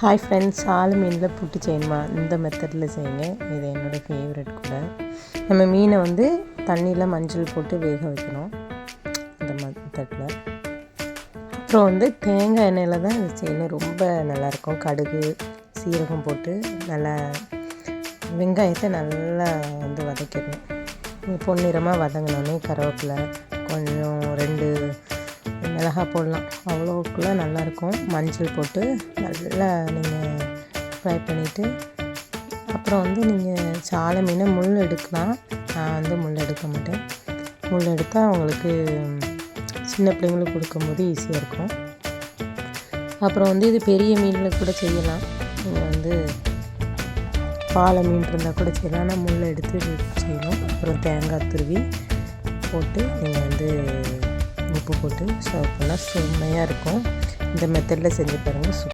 Hi friends ஆள் மீனில் புட்டு செய்யணுமா? இந்த மெத்தடில் செய்யுங்க. இது என்னோடய ஃபேவரட் கூட. நம்ம மீனை வந்து தண்ணியில் மஞ்சள் போட்டு வேக வைக்கணும். இந்த மெத்தடில் அப்புறம் வந்து தேங்காய் எண்ணெயில் தான் இது செய்யணும். ரொம்ப நல்லாயிருக்கும். கடுகு சீரகம் போட்டு நல்லா வெங்காயத்தை நல்லா வந்து வதக்கிடணும். பொன்னிறமாக வதங்கினோடனே கருவேப்பிலை கொஞ்சம் ரெண்டு மிளகாய் போடலாம். அவ்வளோக்குள்ள நல்லாயிருக்கும் மஞ்சள் போட்டு நல்லா நீங்கள் ஃப்ரை பண்ணிவிட்டு அப்புறம் வந்து நீங்கள் சாலை மீனை முள் எடுக்கலாம். நான் வந்து முள் எடுக்க மாட்டேன். முள் எடுத்தால் அவங்களுக்கு சின்ன பிள்ளைங்களுக்கு கொடுக்கும்போது ஈஸியாக இருக்கும். அப்புறம் வந்து இது பெரிய மீனில் கூட செய்யலாம். நீங்கள் வந்து பாலை மீன் இருந்தால் கூட செய்யலாம். ஆனால் முள் எடுத்து செய்யணும். அப்புறம் தேங்காய் துருவி போட்டு நீங்கள் வந்து உப்பு போட்டு சர்வ் பண்ணால் செம்மையாக இருக்கும். இந்த மெத்தடில் செஞ்சு பாருங்கள்